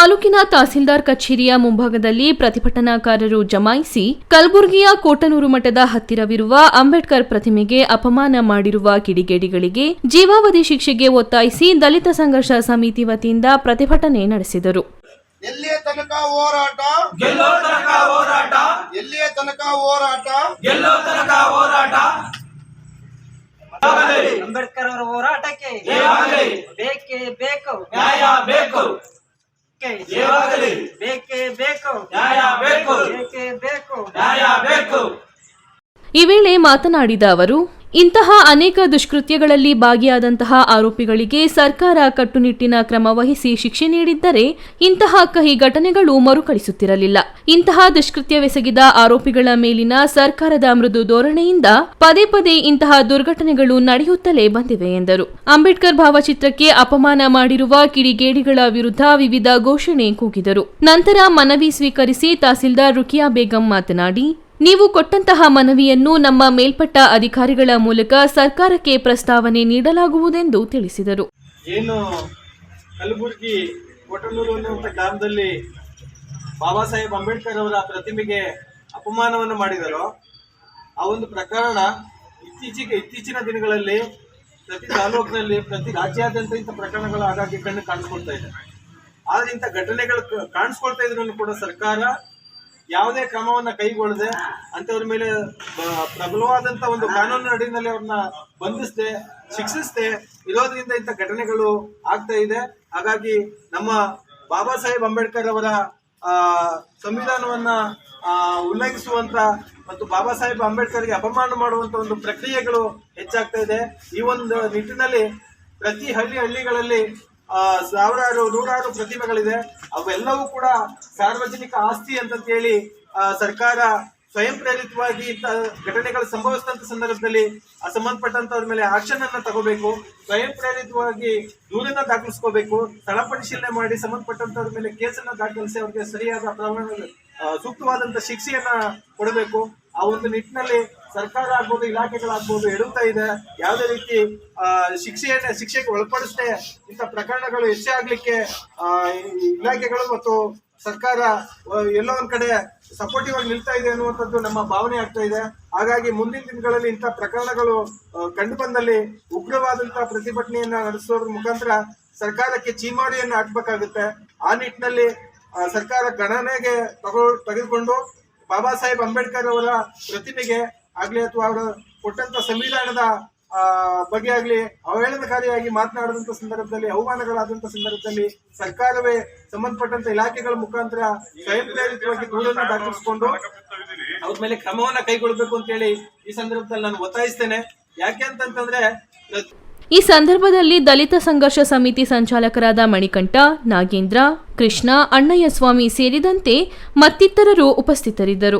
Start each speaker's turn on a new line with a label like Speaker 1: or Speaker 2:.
Speaker 1: ತಾಲೂಕಿನ ತಹಸೀಲ್ದಾರ್ ಕಚೇರಿಯ ಮುಂಭಾಗದಲ್ಲಿ ಪ್ರತಿಭಟನಾಕಾರರು ಜಮಾಯಿಸಿ ಕಲಬುರಗಿಯ ಕೋಟನೂರು ಮಠದ ಹತ್ತಿರವಿರುವ ಅಂಬೇಡ್ಕರ್ ಪ್ರತಿಮೆಗೆ ಅಪಮಾನ ಮಾಡಿರುವ ಕಿಡಿಗೇಡಿಗಳಿಗೆ ಜೀವಾವಧಿ ಶಿಕ್ಷೆಗೆ ಒತ್ತಾಯಿಸಿ ದಲಿತ ಸಂಘರ್ಷ ಸಮಿತಿ ವತಿಯಿಂದ ಪ್ರತಿಭಟನೆ ನಡೆಸಿದರು.
Speaker 2: ಎಲ್ಲಿಯ ತನಕ ಹೋರಾಟ?
Speaker 3: ಗೆಲ್ಲೋ ತನಕ ಹೋರಾಟ?
Speaker 2: ಎಲ್ಲಿಯ ತನಕ ಹೋರಾಟ?
Speaker 3: ಗೆಲ್ಲೋ ತನಕ ಹೋರಾಟ?
Speaker 4: ಅಂಬೇಡ್ಕರ್ ಅವರ ಹೋರಾಟಕ್ಕೆ. ಬೇಕೇ ಬೇಕು.
Speaker 3: ನ್ಯಾಯ ಬೇಕು.
Speaker 4: ಕೆ-
Speaker 3: ಜಯವಾಗಲಿ.
Speaker 4: ಬೇಕೇ ಬೇಕು.
Speaker 3: ನ್ಯಾಯ ಬೇಕು.
Speaker 4: ಬೇಕೇ ಬೇಕು.
Speaker 3: ನ್ಯಾಯ ಬೇಕು.
Speaker 1: ಈ ವೇಳೆ ಮಾತನಾಡಿದ ಅವರು ಇಂತಹ ಅನೇಕ ದುಷ್ಕೃತ್ಯಗಳಲ್ಲಿ ಭಾಗಿಯಾದಂತಹ ಆರೋಪಿಗಳಿಗೆ ಸರ್ಕಾರ ಕಟ್ಟುನಿಟ್ಟಿನ ಕ್ರಮ ವಹಿಸಿ ಶಿಕ್ಷೆ ನೀಡಿದ್ದರೆ ಇಂತಹ ಕಹಿ ಘಟನೆಗಳು ಮರುಕಳಿಸುತ್ತಿರಲಿಲ್ಲ. ಇಂತಹ ದುಷ್ಕೃತ್ಯವೆಸಗಿದ ಆರೋಪಿಗಳ ಮೇಲಿನ ಸರ್ಕಾರದ ಮೃದು ಧೋರಣೆಯಿಂದ ಪದೇ ಪದೇ ಇಂತಹ ದುರ್ಘಟನೆಗಳು ನಡೆಯುತ್ತಲೇ ಬಂದಿವೆ ಎಂದರು. ಅಂಬೇಡ್ಕರ್ ಭಾವಚಿತ್ರಕ್ಕೆ ಅಪಮಾನ ಮಾಡಿರುವ ಕಿಡಿಗೇಡಿಗಳ ವಿರುದ್ಧ ವಿವಿಧ ಘೋಷಣೆ ಕೂಗಿದರು. ನಂತರ ಮನವಿ ಸ್ವೀಕರಿಸಿ ತಹಸೀಲ್ದಾರ್ ರುಕಿಯಾ ಬೇಗಂ ಮಾತನಾಡಿ ನೀವು ಕೊಟ್ಟಂತಹ ಮನವಿಯನ್ನು ನಮ್ಮ ಮೇಲ್ಪಟ್ಟ ಅಧಿಕಾರಿಗಳ ಮೂಲಕ ಸರ್ಕಾರಕ್ಕೆ ಪ್ರಸ್ತಾವನೆ ನೀಡಲಾಗುವುದೆಂದು ತಿಳಿಸಿದರು.
Speaker 5: ಏನು ಕಲಬುರಗಿ ಅನ್ನುವಂಥ ಗ್ರಾಮದಲ್ಲಿ ಬಾಬಾ ಸಾಹೇಬ್ ಅಂಬೇಡ್ಕರ್ ಅವರ ಪ್ರತಿಮೆಗೆ ಅಪಮಾನವನ್ನು ಮಾಡಿದರು, ಆ ಒಂದು ಪ್ರಕರಣ ಇತ್ತೀಚೆಗೆ ಇತ್ತೀಚಿನ ದಿನಗಳಲ್ಲಿ ಪ್ರತಿ ತಾಲೂಕಿನಲ್ಲಿ, ಪ್ರತಿ ರಾಜ್ಯಾದ್ಯಂತ ಇಂಥ ಪ್ರಕರಣಗಳು ಆಗಾಗ್ಗೆ ಕಣ್ಣು ಕಾಣಿಸ್ಕೊಳ್ತಾ ಇದೆ. ಆದ್ರೆ ಇಂಥ ಘಟನೆಗಳು ಕಾಣಿಸ್ಕೊಳ್ತಾ ಇದ್ರೂ ಕೂಡ ಸರ್ಕಾರ ಯಾವುದೇ ಕ್ರಮವನ್ನ ಕೈಗೊಳ್ಳದೆ ಅಂತವ್ರ ಮೇಲೆ ಪ್ರಬಲವಾದಂತ ಒಂದು ಕಾನೂನು ಅಡಿನಲ್ಲಿ ಅವ್ರನ್ನ ಬಂಧಿಸದೆ ಶಿಕ್ಷಿಸದೆ ಇರೋದ್ರಿಂದ ಇಂಥ ಘಟನೆಗಳು ಆಗ್ತಾ ಇದೆ. ಹಾಗಾಗಿ ನಮ್ಮ ಬಾಬಾ ಸಾಹೇಬ್ ಅಂಬೇಡ್ಕರ್ ಅವರ ಸಂವಿಧಾನವನ್ನ ಉಲ್ಲಂಘಿಸುವಂತ ಮತ್ತು ಬಾಬಾ ಸಾಹೇಬ್ ಅಂಬೇಡ್ಕರ್ಗೆ ಅಪಮಾನ ಮಾಡುವಂತ ಒಂದು ಪ್ರಕ್ರಿಯೆಗಳು ಹೆಚ್ಚಾಗ್ತಾ ಇದೆ. ಈ ಒಂದು ನಿಟ್ಟಿನಲ್ಲಿ ಪ್ರತಿ ಹಳ್ಳಿ ಹಳ್ಳಿಗಳಲ್ಲಿ ಸಾವಿರಾರು, ನೂರಾರು ಪ್ರತಿಮೆಗಳಿದೆ. ಅವೆಲ್ಲವೂ ಕೂಡ ಸಾರ್ವಜನಿಕ ಆಸ್ತಿ ಅಂತ ಹೇಳಿ ಸರ್ಕಾರ ಸ್ವಯಂ ಪ್ರೇರಿತವಾಗಿ ಇಂಥ ಘಟನೆಗಳು ಸಂಭವಿಸಿದಂಥ ಸಂದರ್ಭದಲ್ಲಿ ಆ ಸಂಬಂಧಪಟ್ಟಂತವ್ರ ಮೇಲೆ ಆಕ್ಷನ್ ಅನ್ನ ತಗೋಬೇಕು. ಸ್ವಯಂ ಪ್ರೇರಿತವಾಗಿ ದೂರನ್ನ ದಾಖಲಿಸ್ಕೋಬೇಕು. ಸ್ಥಳ ಪರಿಶೀಲನೆ ಮಾಡಿ ಸಂಬಂಧಪಟ್ಟಂಥವ್ರ ಮೇಲೆ ಕೇಸನ್ನು ದಾಖಲಿಸಿ ಅವ್ರಿಗೆ ಸರಿಯಾದ ಪ್ರಮಾಣ ಸೂಕ್ತವಾದಂಥ ಶಿಕ್ಷೆಯನ್ನ ಕೊಡಬೇಕು. ಆ ಒಂದು ನಿಟ್ಟಿನಲ್ಲಿ ಸರ್ಕಾರ ಆಗ್ಬೋದು, ಇಲಾಖೆಗಳಾಗ್ಬೋದು ಎಡುತ್ತಾ ಇದೆ. ಯಾವುದೇ ರೀತಿ ಶಿಕ್ಷೆಯನ್ನೇ, ಶಿಕ್ಷೆಗೆ ಒಳಪಡಿಸದೆ ಇಂಥ ಪ್ರಕರಣಗಳು ಹೆಚ್ಚೇ ಆಗ್ಲಿಕ್ಕೆ ಇಲಾಖೆಗಳು ಮತ್ತು ಸರ್ಕಾರ ಎಲ್ಲೋ ಒಂದ್ ಕಡೆ ಸಪೋರ್ಟಿವ್ ಆಗಿ ನಿಲ್ತಾ ಇದೆ ಅನ್ನುವಂಥದ್ದು ನಮ್ಮ ಭಾವನೆ ಆಗ್ತಾ ಇದೆ. ಹಾಗಾಗಿ ಮುಂದಿನ ದಿನಗಳಲ್ಲಿ ಇಂಥ ಪ್ರಕರಣಗಳು ಕಂಡು ಬಂದಲ್ಲಿ ಉಗ್ರವಾದಂತಹ ಪ್ರತಿಭಟನೆಯನ್ನ ನಡೆಸೋದ್ರ ಮುಖಾಂತರ ಸರ್ಕಾರಕ್ಕೆ ಚೀಮಾಡಿಯನ್ನು ಹಾಕ್ಬೇಕಾಗುತ್ತೆ. ಆ ನಿಟ್ಟಿನಲ್ಲಿ ಸರ್ಕಾರ ಗಣನೆಗೆ ತಗೋ, ತೆಗೆದುಕೊಂಡು ಬಾಬಾ ಸಾಹೇಬ್ ಅಂಬೇಡ್ಕರ್ ಅವರ ಪ್ರತಿಮೆಗೆ ಆಗ್ಲಿ ಅಥವಾ ಅವರು ಕೊಟ್ಟಂತ ಸಂವಿಧಾನದ ಬಗ್ಗೆ ಆಗ್ಲಿ ಅವಹೇಳನಕಾರಿಯಾಗಿ ಮಾತನಾಡಿದಂತ ಸಂದರ್ಭದಲ್ಲಿ, ಅವಮಾನಗಳಾದಂತ ಸಂದರ್ಭದಲ್ಲಿ ಸರ್ಕಾರವೇ ಸಂಬಂಧಪಟ್ಟಂತ ಇಲಾಖೆಗಳ ಮುಖಾಂತರ ಸ್ವಯಂ ಪ್ರೇರಿತವಾಗಿ ದೂರನ್ನು ದಾಖಲಿಸಿಕೊಂಡು ಅವ್ರ ಮೇಲೆ ಕ್ರಮವನ್ನ ಕೈಗೊಳ್ಳಬೇಕು ಅಂತ ಹೇಳಿ ಈ ಸಂದರ್ಭದಲ್ಲಿ ನಾನು ಒತ್ತಾಯಿಸ್ತೇನೆ. ಯಾಕೆ ಅಂತಂತಂದ್ರೆ
Speaker 1: ಈ ಸಂದರ್ಭದಲ್ಲಿ ದಲಿತ ಸಂಘರ್ಷ ಸಮಿತಿ ಸಂಚಾಲಕರಾದ ಮಣಿಕಂಠ, ನಾಗೇಂದ್ರ, ಕೃಷ್ಣ, ಅಣ್ಣಯ್ಯ ಸ್ವಾಮಿ ಸೇರಿದಂತೆ ಮತ್ತಿತರರು ಉಪಸ್ಥಿತರಿದ್ದರು.